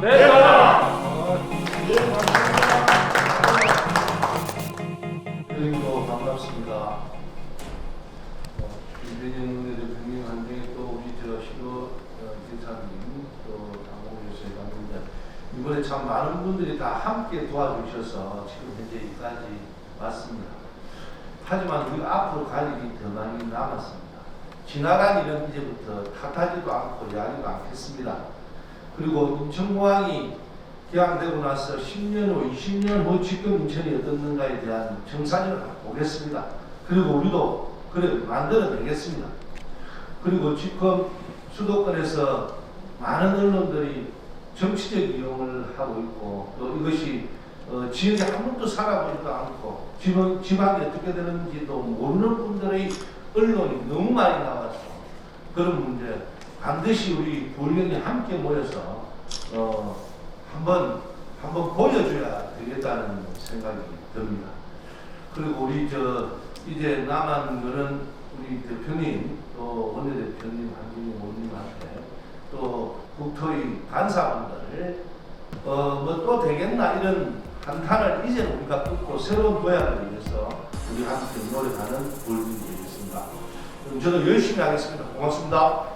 네. 그리고 반갑습니다. 김대중 대표님 한중에 또 우리 저 시도 기사님 또 당국에서 갔는데 이번에 참 많은 분들이 다 함께 도와주셔서 지금 현재 여기까지 왔습니다. 하지만 우리가 앞으로 갈 일이 더 많이 남았습니다. 지나간 일은 이제부터 탓하지도 않고 야기도 않겠습니다. 그리고 인천공항이 개항되고 나서 10년 후, 20년 후 지금 인천이 어떻는가에 대한 정산을 보겠습니다. 그리고 우리도 그래 만들어내겠습니다. 그리고 지금 수도권에서 많은 언론들이 정치적 이용을 하고 있고 또 이것이 어, 지역에 한 번도 살아보지도 않고 지방, 지방이 어떻게 되는지도 모르는 분들의 언론이 너무 많이 나와서 그런 문제 반드시 우리 부의원이 함께 모여서 어, 한번 한번 보여줘야 되겠다는 생각이 듭니다. 그리고 우리 저 이제 남은 거는 우리 대표님 또 원내대표님 한준희 의원님한테 또 국토의 간사분들 어 뭐 또 되겠나 이런 한탄을 이제 우리가 끊고 새로운 도약을 위해서 우리 함께 노력하는 부분이 되겠습니다. 그럼 저는 열심히 하겠습니다. 고맙습니다.